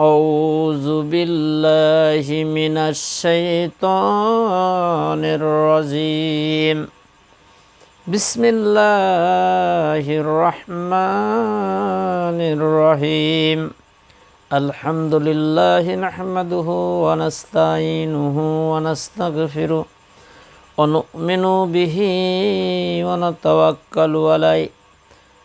أعوذ بالله من الشيطان الرجيم بسم الله الرحمن الرحيم الحمد لله نحمده ونستعينه ونستغفره ونؤمن به ونتوكل عليه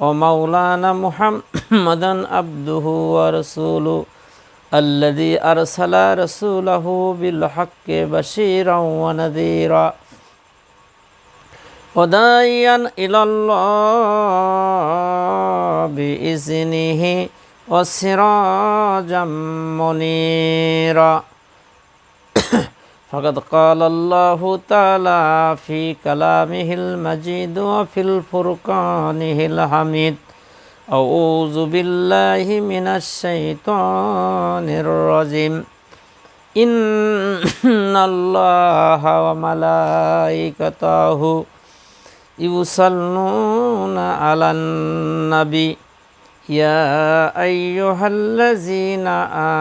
ومولانا محمدا عبده ورسوله الذي أرسل رسوله بالحق بشيرا ونذيرا وداعيا إلى الله بإذنه وسراجا منيرا فقد قال الله تعالى في كلامه المجيد وفي الفرقانه الحميد أعوذ بالله من الشيطان الرجيم إن الله وملائكته يصلون على النبي يا أيها الذين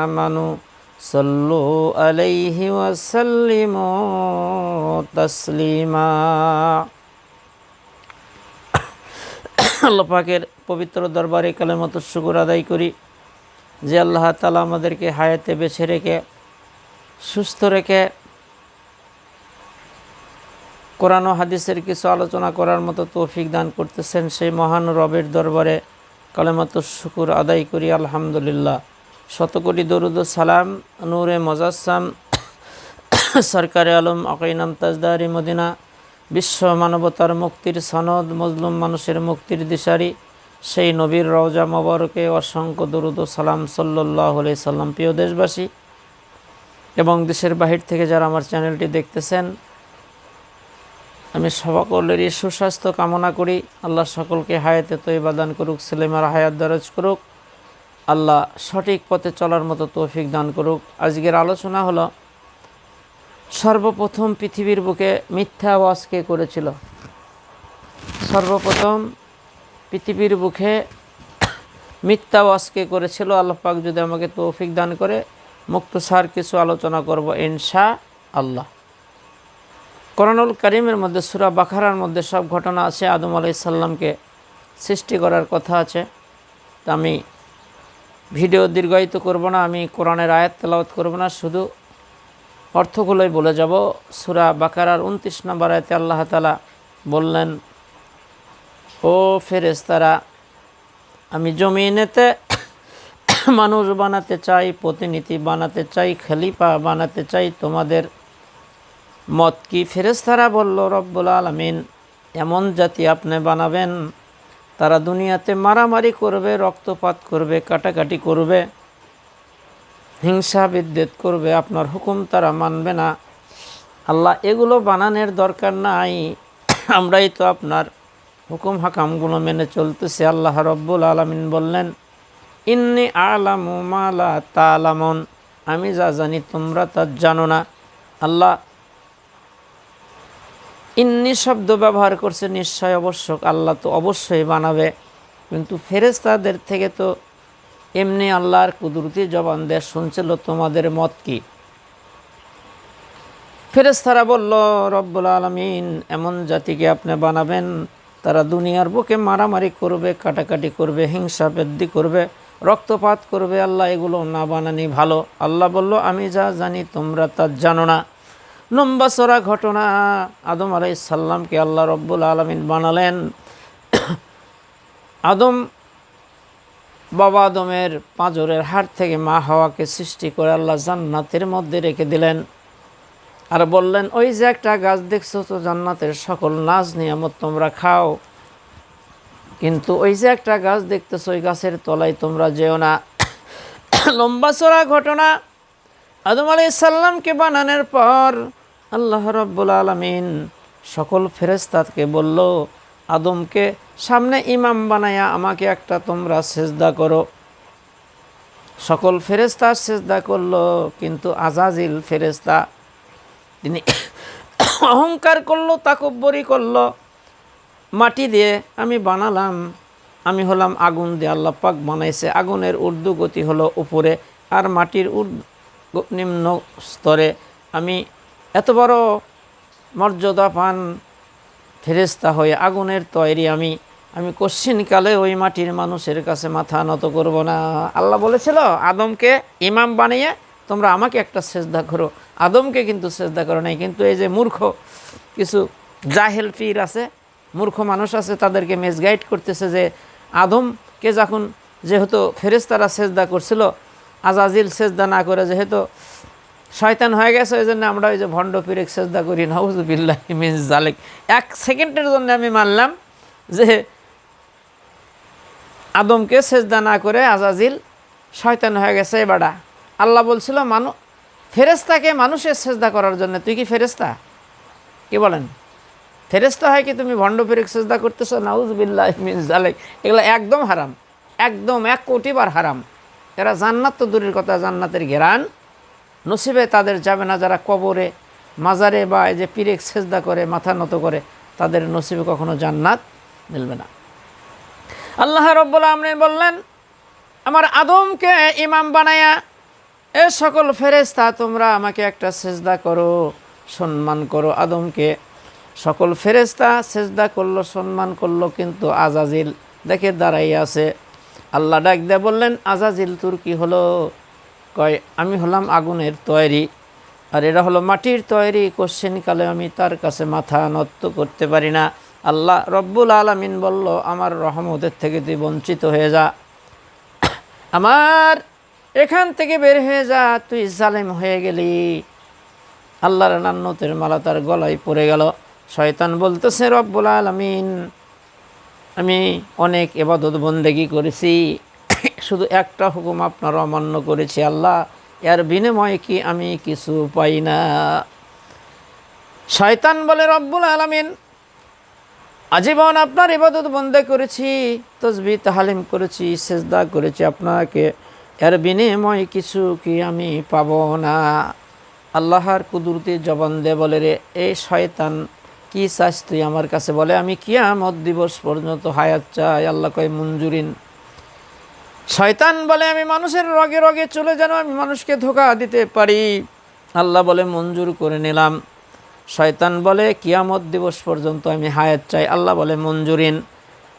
آمنوا صلوا عليه وسلموا تسليما আল্লাহ পাকের পবিত্র দরবারে কালেমত শুকুর আদায় করি যে আল্লাহ তালা আমাদেরকে হায়াতে বেছে রেখে সুস্থ রেখে কোরআন ও হাদিসের কিছু আলোচনা করার মতো তৌফিক দান করতেছেন সেই মহান রবের দরবারে কালেমাত শুকুর আদায় করি আলহামদুলিল্লাহ শতকোটি দরুদ সালাম, নূরে মজাসাম সরকারে আলম আকাইনাম তাজদারি, মদিনা, বিশ্ব মানবতার মুক্তির সনদ মজলুম মানুষের মুক্তির দিশারি, সেই নবীর রওজা মোবারকে অসংখ্য দরুদ সালাম সাল্লাহ আলাই সাল্লাম। প্রিয় দেশবাসী এবং দেশের বাহির থেকে যারা আমার চ্যানেলটি দেখতেছেন, আমি সকলেরই সুস্বাস্থ্য কামনা করি। আল্লাহ সকলকে হায়াতে তৈবা দান করুক ছেলেমার হায়াত দরজ করুক। আল্লাহ সঠিক পথে চলার মতো তৌফিক দান করুক। আজকের আলোচনা হলো, সর্বপ্রথম পৃথিবীর বুকে মিথ্যা আওয়াজ কে করেছিল? সর্বপ্রথম পৃথিবীর বুকে মিথ্যা আওয়াজ কে করেছিল? আল্লাহ পাক যদি আমাকে তৌফিক দান করে মুক্তসার কিছু আলোচনা করব ইনশা আল্লাহ করণুল করিমের মধ্যে, সুরা বাখারার মধ্যে সব ঘটনা আছে। আদম আলাইসাল্লামকে সৃষ্টি করার কথা আছে। তা আমি ভিডিও দীর্ঘায়িত করব না, আমি কোরআনের আয়াত তেলাওয়াত করব না, শুধু অর্থগুলোই বলে যাব। সুরা বাকারার উনত্রিশ নম্বর আয়তে আল্লাহ তালা বললেন, ও ফেরেস্তারা আমি জমিনেতে মানুষ বানাতে চাই, প্রতিনিধি বানাতে চাই, খলিফা বানাতে চাই, তোমাদের মত কি? ফেরেস্তারা বলল, রব্বুল আলমিন, এমন জাতি আপনি বানাবেন তারা দুনিয়াতে মারামারি করবে, রক্তপাত করবে, কাটাকাটি করবে, হিংসা বিদ্বেদ করবে, আপনার হুকুম তারা মানবে না। আল্লাহ এগুলো বানানোর দরকার নাই। আমরাই তো আপনার হুকুম হাকামগুলো মেনে চলতেছে। আল্লাহ রব্বুল আলমিন বললেন, ইন্নি আলামু মালা তালামন। আমি যা জানি তোমরা তা জানো না। আল্লাহ ইন্নি শব্দ ব্যবহার করছে নিশ্চয় অবশ্যক আল্লাহ তো অবশ্যই বানাবে। কিন্তু ফেরেস্তাদের থেকে তো এমনি আল্লাহর কুদরতি জবান দিয়ে শুনছিল, তোমাদের মত কি? ফেরেস্তারা বলল, রব্বুল আলমিন, এমন জাতিকে আপনি বানাবেন, তারা দুনিয়ার বুকে মারামারি করবে, কাটাকাটি করবে, হিংসা বৃদ্ধি করবে, রক্তপাত করবে, আল্লাহ এগুলো না বানানি ভালো। আল্লাহ বলল, আমি যা জানি তোমরা তা জানো না। লম্বাচড়া ঘটনা। আদম আলাই সাল্লামকে আল্লাহ রব্বুল আলমিন বানালেন। আদম, বাবা আদমের পাঁজরের হাট থেকে মা হাওয়াকে সৃষ্টি করে আল্লাহ জান্নাতের মধ্যে রেখে দিলেন। আর বললেন, ওই যে একটা গাছ দেখছ তো জান্নাতের সকল নাজ নিয়ামত তোমরা খাও। কিন্তু ওই যে একটা গাছ দেখতেছো, ওই গাছের তলায় তোমরা যেও না। লম্বা চড়া ঘটনা। আদম আলাই সাল্লামকে বানানোর পর আল্লাহ রব্বুল আলমিন সকল ফেরেস্তাদকে বলল, আদমকে সামনে ইমাম বানায়া আমাকে একটা তোমরা সেজদা করো। সকল ফেরেস্তা সেজদা করল, কিন্তু আজাজিল ফেরেস্তা তিনি অহংকার করল তাকব্বরি করল। মাটি দিয়ে আমি বানালাম, আমি হলাম আগুন দিয়ে আল্লাহ পাক বানাইছে। আগুনের ঊর্ধ্ব গতি হলো উপরে, আর মাটির ঊর্ধ্ব নিম্ন স্তরে আমি এত বড় মর্যাদা পান ফেরেস্তা হয়ে আগুনের তৈরি আমি আমি কশ্চিনকালে ওই মাটির মানুষের কাছে মাথা নত করব না। আল্লাহ বলেছিল, আদমকে ইমাম বানিয়ে তোমরা আমাকে একটা সেজদা করো। আদমকে কিন্তু সেজদা করো নাই, কিন্তু এই যে মূর্খ কিছু জাহেল পীর আছে, মূর্খ মানুষ আছে, তাদেরকে মেসগাইড করতেছে যে আদমকে যখন যেহেতু ফেরেস্তারা সেজদা করছিল, আজাজিল সেজদা না করে যেহেতু শয়তান হয়ে গেছে, ওই জন্য আমরা ওই যে ভণ্ড পিরেক সেজদা করি, নাউজুবিল্লাহ মিন জালেক এক সেকেন্ডের জন্য আমি মানলাম যে আদমকে সেজদা না করে আজাজিল শয়তান হয়ে গেছে এবাডা আল্লাহ বলছিল, মানু ফেরেস্তাকে মানুষের সেজদা করার জন্য। তুই কি ফেরেস্তা কি বলেন? ফেরেস্তা হয় কি তুমি ভণ্ড ফেরেক সেজদা করতেছো? নাউজবিল্লাহ মিন জালেক এগুলো একদম হারাম, একদম এক কোটিবার হারাম। এরা জান্নাত তো দূরের কথা, জান্নাতের ঘেরান। নসিবে তাদের যাবে না যারা কবরে, মাজারে বা এই যে পিরেক সেজদা করে, মাথা নত করে, তাদের নসিবে কখনো জান্নাত মিলবে না। আল্লাহ রব্বুল আমরিন বললেন, আমার আদমকে ইমাম বানায়া, এ সকল ফেরেস্তা তোমরা আমাকে একটা সেজদা করো, সম্মান করো আদমকে। সকল ফেরেস্তা সেজদা করল, সম্মান করল, কিন্তু আজাজিল দেখে দাঁড়াই আছে। আল্লাহ ডাক দিয়ে বললেন, আজাজিল তোর কি হলো? কয়, আমি হলাম আগুনের তৈরি, আর এরা হলো মাটির তৈরি কোশ্চেনকালে আমি তার কাছে মাথা নত করতে পারি না। আল্লাহ রব্বুল আলমিন বলল, আমার রহমতের থেকে তুই বঞ্চিত হয়ে যা। আমার এখান থেকে বের হয়ে যা, তুই জালেম হয়ে গেলি। আল্লাহর নান্নতের মালা তার গলায় পড়ে গেল। শয়তান বলতেছে, রব্বুল আলমিন, আমি অনেক এবাদত বন্দেগি করেছি। শুধু একটা হুকুম আপনার অমান্য করেছি, আল্লাহ, এর বিনিময়ে কি আমি কিছু পাই না। শয়তান বলে, রব্বুল আলমিন, আজীবন আপনার ইবাদত বন্দে করেছি তসবি তাহালিম করেছি, সেজদা করেছি, আপনাকে এর বিনিময়ে কিছু কি আমি পাব না? আল্লাহর কুদরতি জবান দে বলে রে এই শয়তান, কি চাস তুই আমার কাছে বলে, আমি কিয়ামত দিবস পর্যন্ত হায়াত চাই, আল্লাহ কয়, মঞ্জুরিন শয়তান বলে আমি মানুষের রগে রগে চলে যেন আমি মানুষকে ধোকা দিতে পারি। আল্লাহ বলে, মঞ্জুর করে নিলাম। শয়তান বলে, কিয়ামত দিবস পর্যন্ত আমি হায়াত চাই। আল্লাহ বলে, মঞ্জুরিন।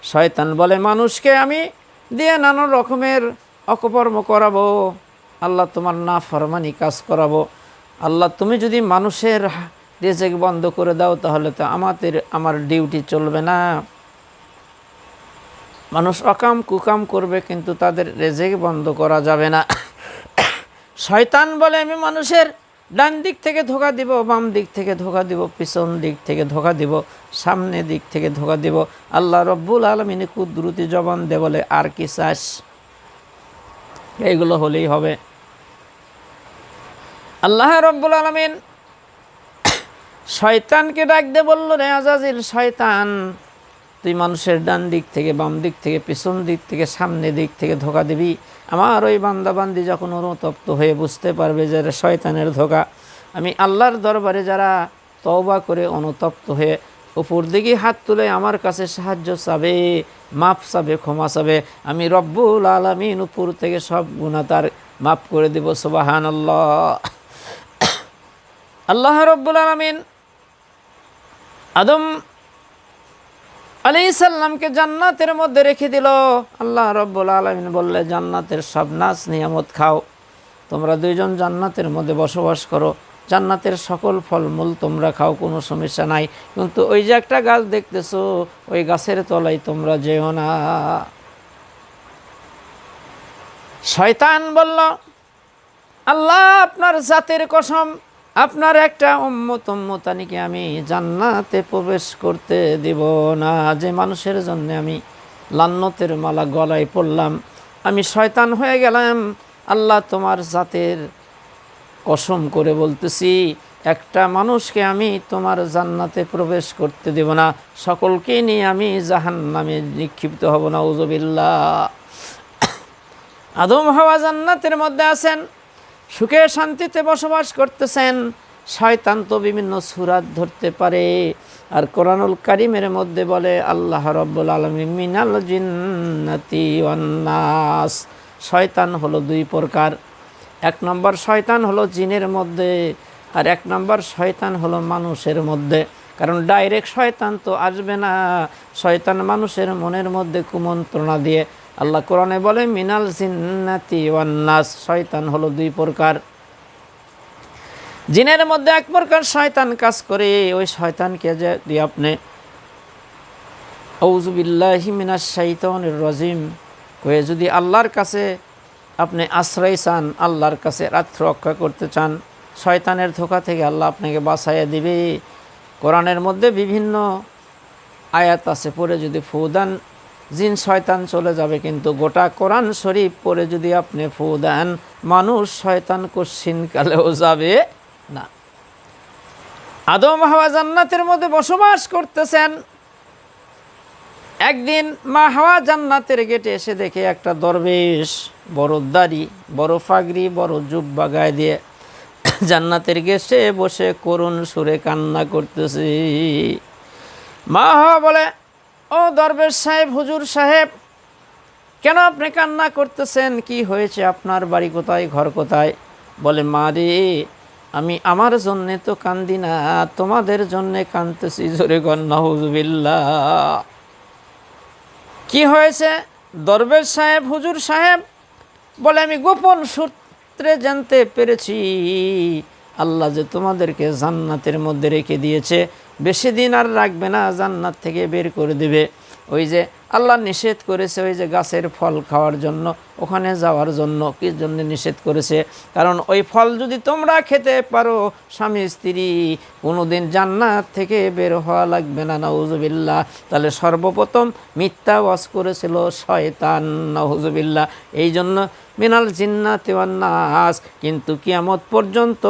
শয়তান বলে, মানুষকে আমি দিয়ে নানা রকমের অকর্ম করাবো। আল্লাহ তোমার না ফরমানি কাজ করাবো। আল্লাহ, তুমি যদি মানুষের রেজেক বন্ধ করে দাও, তাহলে তো আমাদের, আমার ডিউটি চলবে না। মানুষ অকাম কুকাম করবে, কিন্তু তাদের রেজেক বন্ধ করা যাবে না। শয়তান বলে, আমি মানুষের ডান দিক থেকে ধোকা দিব, বাম দিক থেকে ধোকা দিব, পিছন দিক থেকে ধোকা দিব, সামনে দিক থেকে ধোকা দিব। আল্লাহ রব্বুল আলমিনে কুদ্রুতি জবান দে বলে, আর কি চাস? এইগুলো হলেই হবে। আল্লাহ রব্বুল আলমিন শয়তানকে ডাক দে বলল, রে আজাজিল শয়তান তুই মানুষের ডান দিক থেকে, বাম দিক থেকে, পিছন দিক থেকে, সামনে দিক থেকে ধোকা দিবি। আমার ওই বান্দাবান্দি যখন অনুতপ্ত হয়ে বুঝতে পারবে যে শয়তানের ধোকা, আমি আল্লাহর দরবারে যারা তওবা করে অনুতপ্ত হয়ে উপর দিকে হাত তুলে আমার কাছে সাহায্য চাবে মাপ চাবে, ক্ষমা চাবে, আমি রব্বুল আলমিন উপর থেকে সব গুণা তার মাফ করে দেব সুবাহান আল্লাহ আল্লাহ রব্বুল আলমিন আদম আলী সাল্লামকে জান্নাতের মধ্যে রেখে দিল। আল্লাহ রব্বুল আলমিন বললে, জান্নাতের সব নাচ, নিয়ামত খাও। তোমরা দুইজন জান্নাতের মধ্যে বসবাস করো। জান্নাতের সকল ফলমূল তোমরা খাও, কোনো সমস্যা নাই। কিন্তু ওই যে একটা গাছ দেখতেছো, ওই গাছের তলায় তোমরা যেও না। শয়তান বলল, আল্লাহ আপনার জাতের কসম আপনার একটা উম্মত উম্মতানিকে আমি জান্নাতে প্রবেশ করতে দিব না। যে মানুষের জন্য আমি লান্নতের মালা গলায় পড়লাম, আমি শয়তান হয়ে গেলাম। আল্লাহ তোমার জাতের কসম করে বলতেছি, একটা মানুষকে আমি তোমার জান্নাতে প্রবেশ করতে দেব না। সকলকে নিয়ে আমি জাহান নামে নিক্ষিপ্ত হব না উজবিল্লা আদম হাওয়া জান্নাতের মধ্যে আছেন। সুখে শান্তিতে বসবাস করতেছেন। শয়তান তো বিভিন্ন সুরাত ধরতে পারে। আর কোরআনুল কারিমের মধ্যে বলে, আল্লাহ রব্বুল আলমী মিনাল জিন্নাতি ওয়ান্নাস শয়তান হলো দুই প্রকার। এক নম্বর শয়তান হলো জিনের মধ্যে আর এক নম্বর শয়তান হলো মানুষের মধ্যে। কারণ ডাইরেক্ট শয়তান তো আসবে না। শয়তান মানুষের মনের মধ্যে কুমন্ত্রণা দিয়ে আল্লাহ কোরআনে বলে, মিনাল জিন্নাতি ওয়ান্নাস শয়তান হলো দুই প্রকার। জিনের মধ্যে এক প্রকার শয়তান কাজ করে, ওই শয়তানকে যদি আপনি ঔজুবিল্লাহি মিনাস শাইতানির রাজিম কয়ে যদি আল্লাহর কাছে আপনি আশ্রয় চান, আল্লাহর কাছে রাত্র রক্ষা করতে চান, শয়তানের ধোকা থেকে আল্লাহ আপনাকে বাঁচাইয়া দিবে। কোরআনের মধ্যে বিভিন্ন আয়াত আছে, পড়ে যদি ফুদান জিন শয়তান চলে যাবে, কিন্তু গোটা কোরআন শরীফ পরে যদি আপনি ফু দেন, মানুষ শয়তান কশ্চিন কালেও যাবে না। আদম হাওয়া জান্নাতের মধ্যে বসবাস করতেছেন। একদিন মা হাওয়া জান্নাতের গেটে এসে দেখে একটা দরবেশ, বড় দাড়ি, বড় ফাগরি বড় জুব্বা গায়ে দিয়ে জান্নাতের গেটে বসে করুণ সুরে কান্না করতেছি। মা হাওয়া বলে ও দরবেশ সাহেব, হুজুর সাহেব, কেন আপনি কান্না করতেছেন? কি হয়েছে আপনার বাড়ি কোথায়, ঘর কোথায়? বলে, মা রে, আমি আমার জন্যে তো কান্দি না, তোমাদের জন্যে কান্দতেছি জোরে গন্না হুজুবিল্লা কি হয়েছে? দরবেশ সাহেব, হুজুর সাহেব, বলে, আমি গোপন সূত্রে জানতে পেরেছি, আল্লাহ যে তোমাদেরকে জান্নাতের মধ্যে রেখে দিয়েছে বেশি দিন আর রাখবে না, জান্নাত থেকে বের করে দেবে। ওই যে আল্লাহ নিষেধ করেছে ওই যে গাছের ফল খাওয়ার জন্য, ওখানে যাওয়ার জন্য। কি জন্য নিষেধ করেছে? কারণ ওই ফল যদি তোমরা খেতে পারো, স্বামী, স্ত্রী, কোনোদিন জান্নাত থেকে বের হওয়া লাগবে না, নাউজুবিল্লাহ। তাহলে সর্বপ্রথম মিথ্যা ওয়াজ করেছিল শয়তান, নাউজুবিল্লাহ। এই জন্য মিনাল জিন্নাতে নাস। কিন্তু কিয়ামত পর্যন্ত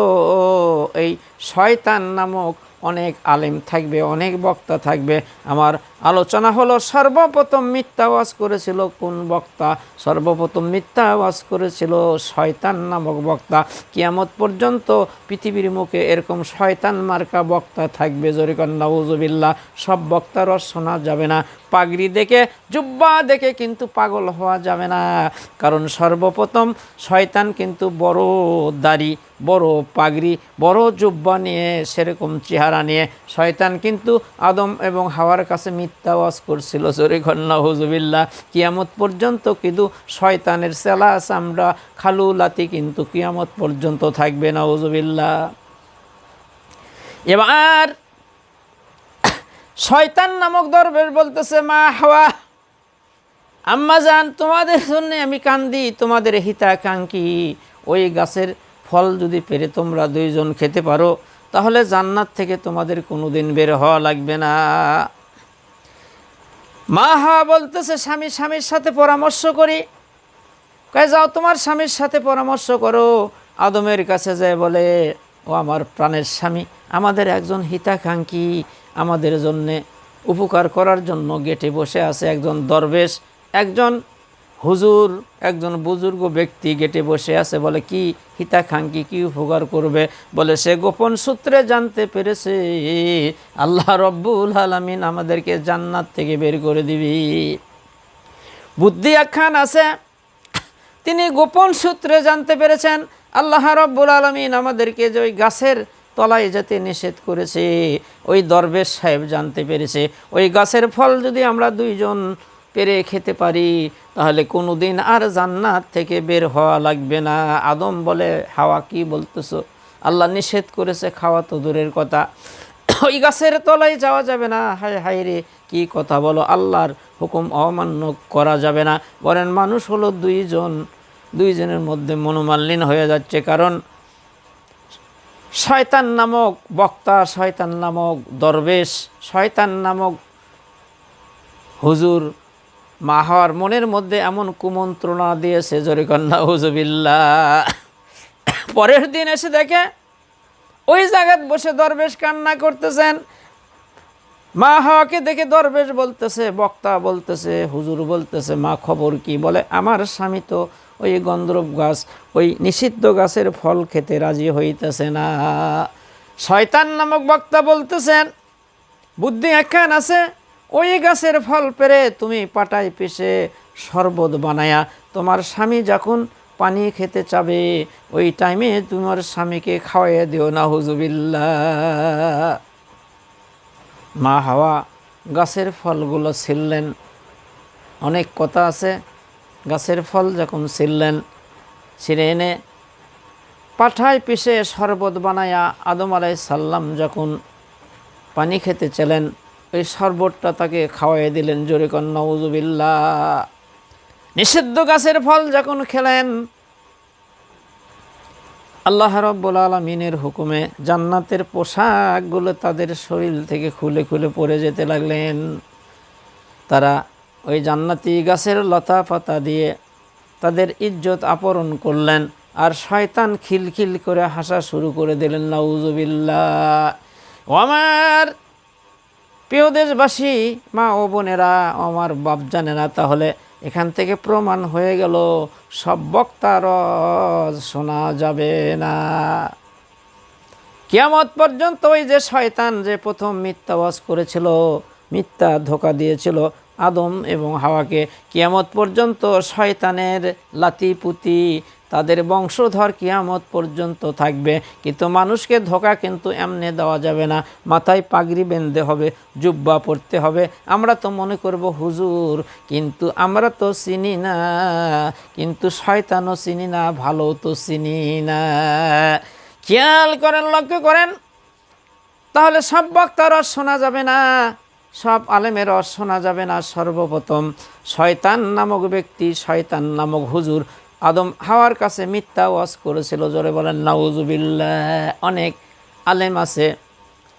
এই শয়তান নামক অনেক আলেম থাকবে, অনেক বক্তা থাকবে। আমার আলোচনা হলো, সর্বপ্রথম মিথ্যা ওয়াজ করেছিল কোন বক্তা? সর্বপ্রথম মিথ্যা ওয়াজ করেছিল শয়তান নামক বক্তা। কিয়ামত পর্যন্ত পৃথিবীর মুখে এরকম শয়তান মার্কা বক্তা থাকবে জরিকন্না উজুবিল্লা সব বক্তার শোনা যাবে না। পাগড়ি দেখে, জুব্বা দেখে কিন্তু পাগল হওয়া যাবে না। কারণ সর্বপ্রথম শয়তান কিন্তু বড় দাড়ি বড় পাগড়ি, বড় জুব্বা নিয়ে, সেরকম চেহারা নিয়ে শয়তান কিন্তু আদম এবং হাওয়ার কাছে মিথ্যা ওয়াজ করছিল। জোরে ঘন্না হুজুবিল্লা কিয়ামত পর্যন্ত কিন্তু শয়তানের সেলা চামড়া খালুলাতি কিন্তু কিয়ামত পর্যন্ত থাকবে না হুজুবিল্লা এবার শয়তান নামক দরবের বলতেছে, মা হাওয়া, আম্মা যান তোমাদের জন্য আমি কান্দি, তোমাদের হিতাকাঙ্ক্ষী। ওই গাছের ফল যদি পেরে তোমরা দুইজন খেতে পারো, তাহলে জান্নাত থেকে তোমাদের কোনো দিন বের হওয়া লাগবে না। মা হা বলতেছে, স্বামী, স্বামীর সাথে পরামর্শ করি। কয়ে, যাও তোমার স্বামীর সাথে পরামর্শ করো। আদমের কাছে যায় বলে, ও আমার প্রাণের স্বামী, আমাদের একজন হিতাকাঙ্ক্ষী, আমাদের জন্যে উপকার করার জন্য গেটে বসে আছে একজন দরবেশ, একজন হুজুর, একজন বুজুর্গ ব্যক্তি গেটে বসে আছে, বলে, কি হিতাকাঙ্ক্ষী কি উপকার করবে? বলে, সে গোপন সূত্রে জানতে পেরেছে। আল্লাহ রব্বুল আলমিন আমাদেরকে জান্নাত থেকে বের করে দিবি। বুদ্ধি আখ্যান আছে। তিনি গোপন সূত্রে জানতে পেরেছেন, আল্লাহ রব্বুল আলমিন আমাদেরকে যে ওই গাছের তলায় যেতে নিষেধ করেছে, ওই দরবেশ সাহেব জানতে পেরেছে। ওই গাছের ফল যদি আমরা দুইজন পেরে খেতে পারি, তাহলে কোনো দিন আর জান্নাত থেকে বের হওয়া লাগবে না। আদম বলে, হাওয়া কি বলতেছো? আল্লাহ নিষেধ করেছে, খাওয়া তো দূরের কথা। ওই গাছের তলায় যাওয়া যাবে না। হায় হায় রে, কি কথা বলো? আল্লাহর হুকুম অমান্য করা যাবে না। বলেন মানুষ হলো দুইজন, দুইজনের মধ্যে মনোমালিন হয়ে যাচ্ছে। কারণ শয়তান নামক বক্তা, শয়তান নামক দরবেশ, শয়তান নামক হুজুর মা হওয়ার মনের মধ্যে এমন কুমন্ত্রণা দিয়েছে জরিকন্যা হুজুবিল্লা পরের দিন এসে দেখে ওই জায়গায় বসে দরবেশ কান্না করতেছেন। মা হাওয়াকে দেখে দরবেশ বলতেছে, বক্তা বলতেছে, হুজুর বলতেছে, মা খবর কি? বলে, আমার স্বামী তো ওই গন্ধর্ব গাছ, ওই নিষিদ্ধ গাছের ফল খেতে রাজি হইতেছে না। শয়তান নামক বক্তা বলতেছেন, বুদ্ধি একখান আছে ওই গাছের ফল পেরে তুমি পাটায় পিষে শরবত বানায়া, তোমার স্বামী যখন পানি খেতে চাবে, ওই টাইমে তোমার স্বামীকে খাওয়াইয়া দিও না হুজুবিল্লা মা হাওয়া, গাছের ফলগুলো ছিললেন। অনেক কথা আছে। গাছের ফল যখন ছিললেন, ছিঁড়ে এনে পাঠায় পিষে শরবত বানায়া আদম আলাই সাল্লাম যখন পানি খেতে চলেন ওই শরবতটা তাকে খাওয়াই দিলেন, জোরে কন্যা নিষিদ্ধ গাছের ফল যখন খেলেন, আল্লাহ রব্বুল আলমিনের হুকুমে জান্নাতের পোশাকগুলো তাদের শরীর থেকে খুলে খুলে পড়ে যেতে লাগলেন। তারা ওই জান্নাতি গাছের লতা পাতা দিয়ে তাদের ইজ্জত আপরণ করলেন আর শয়তান খিলখিল করে হাসা শুরু করে দিলেন, নাউজুবিল্লাহ। ও আমার প্রিয় দেশবাসী, মা ও বোনেরা, আমার বাপ জানে না তাহলে এখান থেকে প্রমাণ হয়ে গেল, সব বক্তার শোনা যাবে না। কিয়ামত পর্যন্ত ওই যে শয়তান যে প্রথম মিথ্যাবাস করেছিল, মিথ্যা ধোকা দিয়েছিল, আদম এবং হাওয়াকে, কিয়ামত পর্যন্ত শয়তানের লাতিপুতি তাদের বংশধর কিয়ামত পর্যন্ত থাকবে। কিন্তু মানুষকে ধোকা কিন্তু এমনে দেওয়া যাবে না। মাথায় পাগড়ি বেঁধে হবে, জুব্বা পড়তে হবে। আমরা তো মনে করব, হুজুর, কিন্তু আমরা তো চিনি না। কিন্তু শয়তানও চিনি না ভালো তো চিনি না। খেয়াল করেন, লক্ষ্য করেন, তাহলে সব বক্তার শোনা যাবে না। সব আলেমের শোনা যাবে না সর্বপ্রথম। শয়তান নামক ব্যক্তি, শয়তান নামক হুজুর আদম হাওয়ার কাছে মিথ্যা ওয়াজ করেছিল, জোরে বলেন নাউজুবিল্লাহ অনেক আলেম আছে,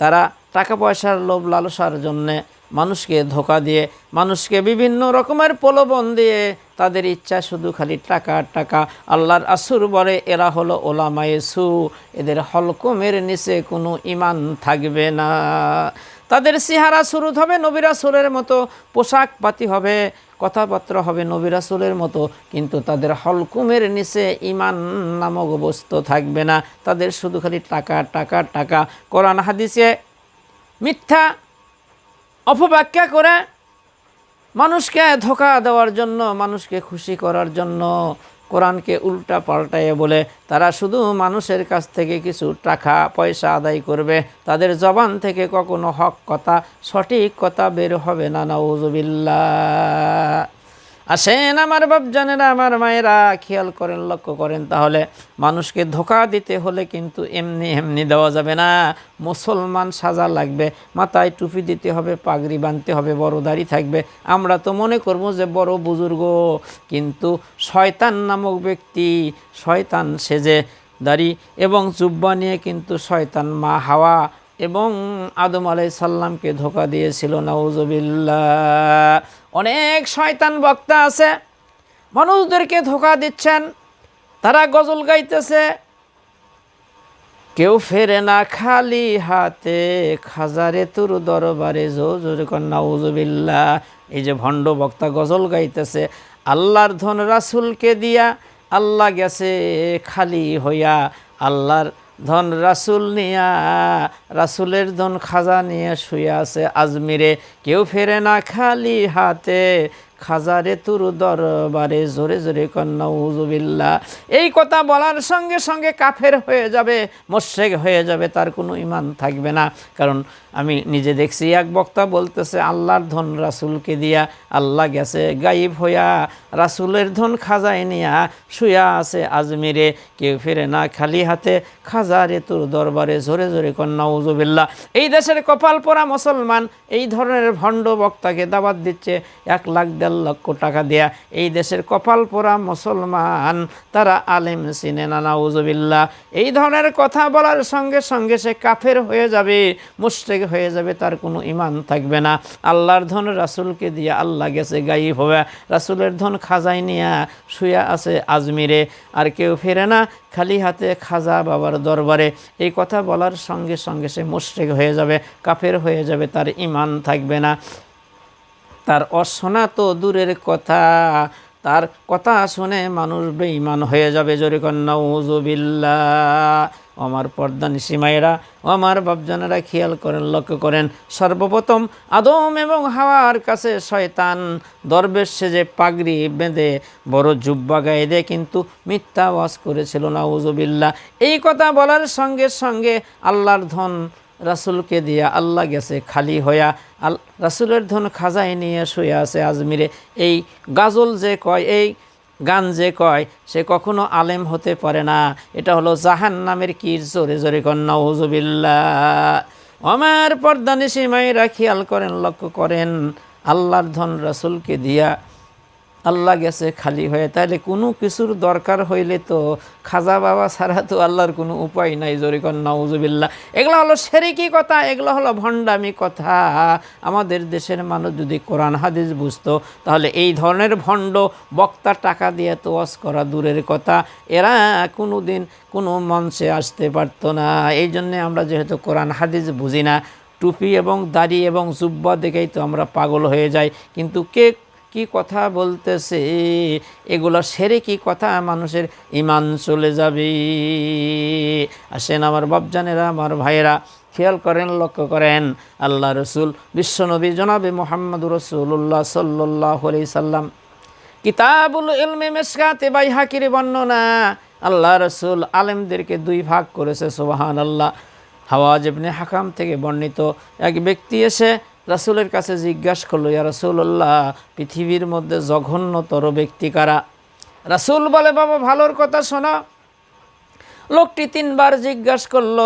তারা টাকা পয়সার লোভ লালসার জন্যে মানুষকে ধোকা দিয়ে, মানুষকে বিভিন্ন রকমের প্রলোভন দিয়ে তাদের ইচ্ছা শুধু খালি টাকা টাকা। আল্লাহর আসুর বলে, এরা হলো ওলামায়েসু এদের হলকমের নিচে কোনো ইমান থাকবে না। তাদের সিহারা শুরু হবে নবিরাসুরের মতো পোশাক পাতি হবে কথাবার্তা হবে নবিরাসুলের মতো, কিন্তু তাদের হলকুমের নিচে ইমান নামক বস্তু থাকবে না। তাদের শুধু খালি টাকা টাকা টাকা। কোরআন হাদিসে মিথ্যা অপব্যাখ্যা করে মানুষকে ধোকা দেওয়ার জন্য, মানুষকে খুশি করার জন্য। কোরআনকে উল্টা পাল্টাইয়ে বলে, তারা শুধু মানুষের কাছ থেকে কিছু টাকা, পয়সা আদায় করবে। তাদের জবান থেকে কখনো হক কথা, সঠিক কথা বের হবে না নাউজুবিল্লা আসেন আমার বাপজানেরা আমার মায়েরা, খেয়াল করেন, লক্ষ্য করেন, তাহলে মানুষকে ধোকা দিতে হলে কিন্তু এমনি এমনি দেওয়া যাবে না। মুসলমান সাজা লাগবে, মাথায় টুপি দিতে হবে, পাগড়ি বাঁধতে হবে, বড় দাড়ি থাকবে। আমরা তো মনে করব যে বড় বুজুর্গ, কিন্তু শয়তান নামক ব্যক্তি, শয়তান সেজে দাড়ি এবং জুব্বা নিয়ে কিন্তু শয়তান মা হাওয়া এবং আদম আলাই সাল্লামকে ধোকা দিয়েছিল নাউজবিল্লা অনেক শয়তান বক্তা আছে, মানুষদেরকে ধোকা দিচ্ছেন, তারা গজল গাইতেছে। কেউ ফেরে না খালি হাতে, খাজারে তুর দরবারে জো জোরে নাউজবিল্লা এই যে ভণ্ড বক্তা গজল গাইতেছে, আল্লাহর ধন রাসুলকে দিয়া, আল্লাহ গেছে খালি হইয়া, আল্লাহর ধন রাসুল নিয়া, রাসুলের ধন খাজা নিয়ে শুয়ে আছে আজমিরে। কেউ ফেরে না খালি হাতে। খাজারে তুর দরবারে জোরে জোরে কন্যা উজুবিল্লা এই কথা বলার সঙ্গে সঙ্গে কাফের হয়ে যাবে মোশেক হয়ে যাবে, তার কোনো ইমান থাকবে না। কারণ আমি নিজে দেখছি, এক বক্তা বলতেছে, আল্লাহর ধন রাসুলকে দিয়া আল্লাহ গেছে গাইব হইয়া, রাসুলের ধন খাজায় নিয়া শুয়া আছে আজমিরে। কেউ ফেরে না খালি হাতে, খাজারে তোর দরবারে জোরে জোরে কন্যা উজুবিল্লা এই দেশের কপাল পরা মুসলমান এই ধরনের ভণ্ড বক্তাকে দাবাত দিচ্ছে, এক লাখ দেড় লক্ষ টাকা দেয়া এই দেশের কপাল পোড়া মুসলমান, তারা আলেম সিনে নানা নাউজবিল্লা এই ধরনের কথা বলার সঙ্গে সঙ্গে সে কাফের হয়ে যাবে, মুশ্রেক হয়ে যাবে, তার কোনো ইমান থাকবে না। আল্লাহর ধন রাসুলকে দিয়ে আল্লাহ গেছে গাই হবে। রাসুলের ধন খাজাই নিয়া শুয়া আছে আজমিরে, আর কেউ ফেরে না, খালি হাতে খাজা বাবার দরবারে। এই কথা বলার সঙ্গে সঙ্গে সে মুশ্রিক হয়ে যাবে, কাফের হয়ে যাবে, তার ইমান থাকবে না। তার অশোনা তো দূরের কথা। তার কথা শুনে মানুষ বেঈমান হয়ে যাবে। জোরে কন্যা আমার পর্দা নিসিমাইরা ও আমার বাপজানেরা খেয়াল করেন, লক্ষ্য করেন। সর্বপ্রথম আদম এবং হাওয়ার কাছে শয়তান দরবেশ সেজে পাগড়ি বেঁধে বড় জুব্বা গায়ে দিয়ে, কিন্তু মিথ্যা ওয়াজ করেছিল নাউজুবিল্লা এই কথা বলার সঙ্গে সঙ্গে আল্লাহর ধন রাসুলকে দিয়া আল্লাহ গেছে, খালি হইয়া আল, রাসুলের ধন খাজাই নিয়ে শুয়ে আছে আজমিরে। এই গাজল যে কয়, এই গান যে কয়, সে কখনো আলেম হতে পারে না। এটা হলো জাহান নামের কীর জোরে জোরে কন্যা হুজুবিল্লা আমার পর্দানি সীমাইরা খেয়াল করেন, লক্ষ্য করেন, আল্লাহর ধন রাসুলকে দিয়া আল্লাহ গেছে খালি হয়ে। তাহলে কোনো কিছুর দরকার হইলে তো খাজা বাবা ছাড়া তো আল্লাহর কোনো উপায় নাই। জরিকন নাউজুবিল্লা এগুলো হলো সেরিকি কথা, এগুলো হলো ভণ্ডামি কথা। আমাদের দেশের মানুষ যদি কোরআন, হাদিস বুঝতো, তাহলে এই ধরনের ভণ্ড বক্তা টাকা দিয়ে তো ওয়াজ করা দূরের কথা। এরা কোনো দিন কোনো মঞ্চে আসতে পারতো না। এই জন্যে আমরা যেহেতু কোরআন, হাদিস বুঝি না, টুপি এবং দাড়ি এবং জুব্বা দেখেই তো আমরা পাগল হয়ে যাই। কিন্তু কে কি কথা বলতেছে? এগুলো সেরে কি কথা? মানুষের ইমান চলে যাবে। আসেন আমার বাপজানেরা, আমার ভাইয়েরা, খেয়াল করেন, লক্ষ্য করেন। আল্লাহ রসুল বিশ্বনবী জনাবে মোহাম্মদ রসুল্লাহ সাল্লাহ সাল্লাম। কিতাবুল ইলমে মেসকাতে বাই হাকির বর্ণনা। আল্লাহ রসুল আলেমদেরকে দুই ভাগ করেছে সোবাহান আল্লাহ হাওয়াজ ইবনে হাকাম থেকে বর্ণিত এক ব্যক্তি এসে রাসুলের কাছে জিজ্ঞাসা করল, ইয়া রাসুল্লাহ পৃথিবীর মধ্যে জঘন্যতর ব্যক্তি কারা? রাসুল বলে, বাবা, ভালোর কথা শোনা। লোকটি তিনবার জিজ্ঞাসা করল,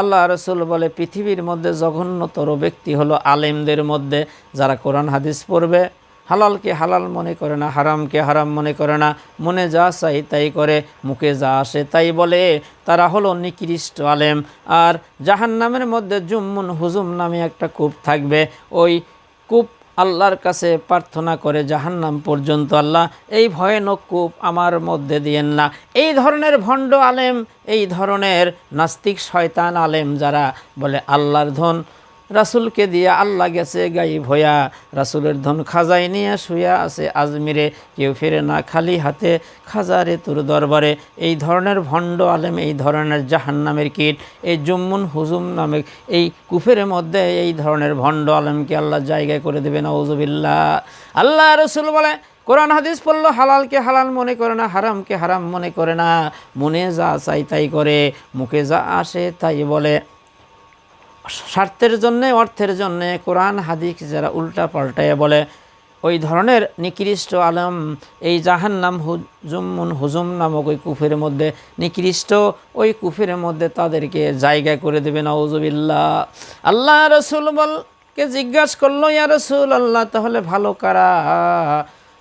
আল্লাহ রসুল বলে, পৃথিবীর মধ্যে জঘন্যতর ব্যক্তি হলো আলেমদের মধ্যে যারা কোরআন, হাদিস পড়বে। হালালকে হালাল মনে করে না, হারামকে হারাম মনে করে না। মনে যা চাই তাই করে, মুখে যা আসে তাই বলে। তারা হলো নিকৃষ্ট আলেম। আর জাহান্নামের মধ্যে জুম্মুন হুজুম নামে একটা কূপ থাকবে। ওই কূপ আল্লাহর কাছে প্রার্থনা করে জাহান্নাম পর্যন্ত, আল্লাহ, এই ভয়ানক কূপ আমার মধ্যে দিয়েন না। এই ধরনের ভণ্ড আলেম, এই ধরনের নাস্তিক শয়তান আলেম যারা বলে, আল্লাহর ধন রাসুলকে দিয়ে আল্লাহ গেছে গাই ভয়া রাসুলের ধন খাজাই নিয়ে শুয়া আছে আজমিরে। কেউ ফিরে না খালি হাতে, খাজারে তোর দরবারে। এই ধরনের ভণ্ড আলেম, এই ধরনের জাহান নামের কীট, এই জম্মুন হুজুম নামে, এই কুফের মধ্যে এই ধরনের ভণ্ড আলেমকে আল্লাহ জায়গায় করে দেবে নওজবিল্লা আল্লাহ রসুল বলে, কোরআন হাদিস পড়ল, হালালকে হালাল মনে করে না, হারামকে হারাম মনে করে না। মনে যা চাই তাই করে, মুখে যা আসে তাই বলে। স্বার্থের জন্যে, অর্থের জন্যে কোরআন, হাদিস যারা উল্টা পাল্টায় বলে, ওই ধরনের নিকৃষ্ট আলম, এই জাহান্নাম হুজুমুন হুজুম নামক ওই কুফের মধ্যে, নিকৃষ্ট ওই কুফের মধ্যে তাদেরকে জায়গা করে দেবে নওজবিল্লা আল্লাহ রসুল বলকে জিজ্ঞাসা করল, ইয়া রসুল আল্লাহ তাহলে ভালো কারা?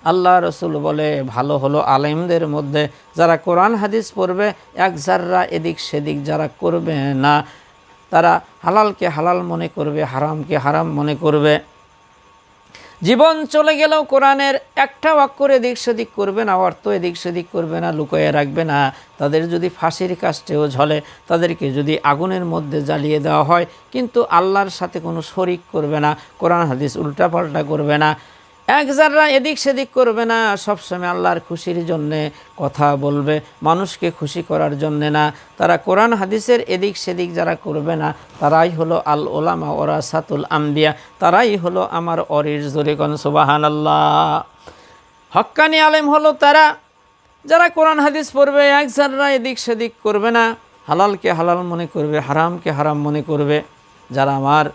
আল্লাহ রসুল বলে, ভালো হলো আলেমদের মধ্যে, যারা কোরআন, হাদিস পড়বে, এক যাররা এদিক সেদিক যারা করবে না। তারা হালালকে হালাল মনে করবে, হারামকে হারাম মনে করবে। জীবন চলে গেলেও কোরআনের একটা অক্ষর এদিক সেদিক করবে না, অর্থ এদিক সেদিক করবে না লুকিয়ে রাখবে না। তাদের যদি ফাঁসির কাস্টেও ঝলে, তাদেরকে যদি আগুনের মধ্যে জ্বালিয়ে দেওয়া হয়, কিন্তু আল্লাহর সাথে কোনো শরিক করবে না, কোরআন হাদিস উল্টাপাল্টা করবে না। এক যারা এদিক সেদিক করবে না, সবসময় আল্লাহর খুশির জন্যে কথা বলবে, মানুষকে খুশি করার জন্যে না। তারা কোরআন, হাদিসের এদিক সেদিক যারা করবে না, তারাই হলো আল ওলামা ওরা সাতুল আম্বিয়া, তারাই হলো আমার অরির জরিকন সুবাহান আল্লাহ হক্কানি আলেম হলো তারা, যারা কোরআন, হাদিস পড়বে, এক যারা এদিক সেদিক করবে না, হালালকে হালাল মনে করবে, হারামকে হারাম মনে করবে। যারা আমার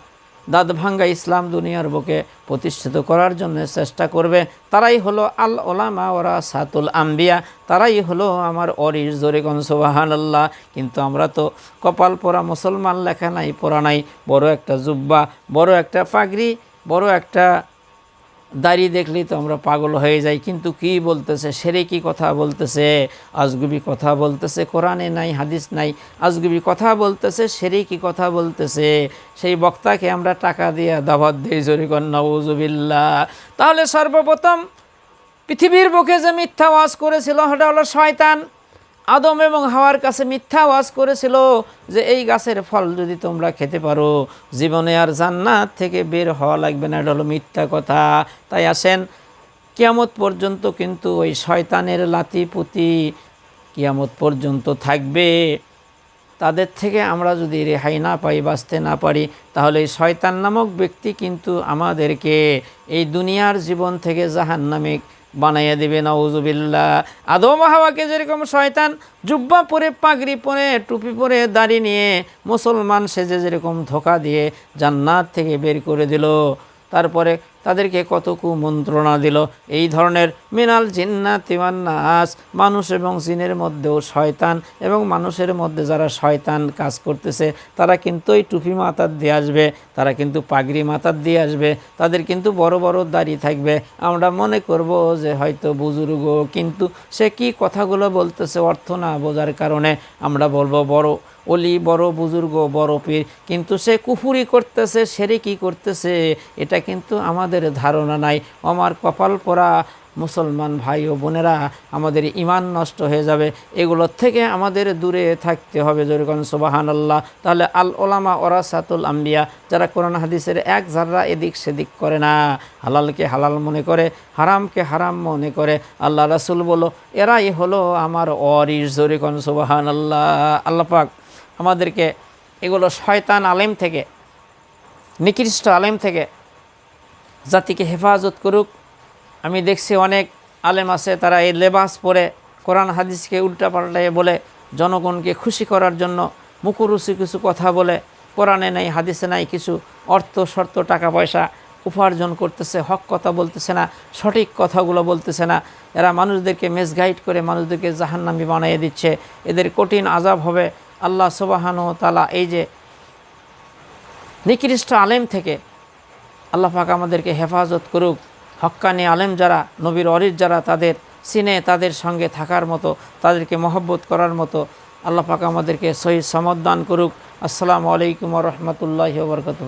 দাঁত ভাঙ্গা ইসলাম দুনিয়ার বুকে প্রতিষ্ঠিত করার জন্য চেষ্টা করবে। তারাই হলো আল ওলামা ওরা সাতুল আম্বিয়া। তারাই হলো আমার অরির জোরেগন সোবাহান আল্লাহ কিন্তু আমরা তো কপাল পরা মুসলমান, লেখা নাই, পড়া নাই। বড় একটা জুব্বা, বড় একটা পাগড়ি বড় একটা দাড়ি দেখলেই তো আমরা পাগল হয়ে যাই, কিন্তু কি বলতেছে? সেরে কি কথা বলতেছে, আজগুবি কথা বলতেছে, কোরআনে নাই, হাদিস নাই, আজগুবি কথা বলতেছে সেরে কি কথা বলতেছে। সেই বক্তাকে আমরা টাকা দিয়ে দাবাত দিই জরিকন নওজুবিল্লা তাহলে সর্বপ্রথম পৃথিবীর বুকে যে মিথ্যা ওয়াজ করেছিল, সেটা হলো শয়তান। আদম এবং হাওয়ার কাছে মিথ্যা ওয়াজ করেছিল যে এই গাছের ফল যদি তোমরা খেতে পারো, জীবনে আর জান্নাত থেকে বের হওয়া লাগবে না, এটা হলো মিথ্যা কথা। তাই আসেন, কিয়ামত পর্যন্ত কিন্তু ওই শয়তানের লাতি পুতি কিয়ামত পর্যন্ত থাকবে। তাদের থেকে আমরা যদি রেহাই না পাই, বাঁচতে না পারি, তাহলে এই শয়তান নামক ব্যক্তি কিন্তু আমাদেরকে এই দুনিয়ার জীবন থেকে জাহান বানাইয়া দিবে নওজুবিল্লা আদম হাওয়াকে যেরকম শয়তান জুব্বা পরে পাগড়ি পরে, টুপি পরে দাড়ি নিয়ে মুসলমান সেজে যেরকম ধোকা দিয়ে জান্নাত থেকে বের করে দিল। তারপরে তাদেরকে কত কুমন্ত্রণা দিল। এই ধরনের মিনাল জিন্না তিওয়ান্নাস মানুষ এবং জিনের মধ্যেও শয়তান এবং মানুষের মধ্যে যারা শয়তান কাজ করতেছে, তারা কিন্তু ওই টুপি মাথার দিয়ে আসবে, তারা কিন্তু পাগড়ি মাথার দিয়ে আসবে, তাদের কিন্তু বড় বড় দাড়ি থাকবে। আমরা মনে করব যে হয়তো বুজুর্গ, কিন্তু সে কি কথাগুলো বলতেছে অর্থ না বোঝার কারণে আমরা বলব বড় অলি বড় বুজুর্গ, বড় পীর। কিন্তু সে কুফুরি করতেছে সেরে কি করতেছে, এটা কিন্তু আমাদের ধারণা নাই। আমার কপাল পরা মুসলমান ভাই ও বোনেরা, আমাদের ইমান নষ্ট হয়ে যাবে। এগুলোর থেকে আমাদের দূরে থাকতে হবে যেরকম সোবাহান আল্লাহ তাহলে আল ওলামা ওরা সাতুল আম্বিয়া, যারা কোরআন হাদিসের এক জাররা এদিক সেদিক করে না, হালালকে হালাল মনে করে, হারামকে হারাম মনে করে, আল্লাহ রাসুল বলো, এরাই হলো আমার অরিস জরিকন সোবাহান আল্লাহ আল্লাহ পাক আমাদেরকে এগুলো শয়তান আলেম থেকে, নিকৃষ্ট আলেম থেকে জাতিকে হেফাজত করুক। আমি দেখছি অনেক আলেম আছে, তারা এই লেবাস পরে কোরআন হাদিসকে উল্টাপাল্টায় বলে, জনগণকে খুশি করার জন্য মুখরুচি কিছু কথা বলে, কোরআনে নাই, হাদিসে নাই, কিছু অর্থ, শর্ত, টাকা, পয়সা উপার্জন করতেছে, হক কথা বলতেছে না, সঠিক কথাগুলো বলতেছে না। এরা মানুষদেরকে মেসগাইড করে, মানুষদেরকে জাহান্নামি বানিয়ে দিচ্ছে। এদের কঠিন আজাব হবে। আল্লাহ সুবাহানু তালা এই যে নিকৃষ্ট আলেম থেকে আল্লাহ পাক আমাদেরকে হেফাজত করুক। হক্কানি আলেম যারা, নবীর অরির যারা, তাদের সিনে, তাদের সঙ্গে থাকার মতো, তাদেরকে মহব্বত করার মতো আল্লাহ পাক আমাদেরকে সহি সমদান করুক। আসসালামু আলাইকুম রহমতুল্লাহ বরকত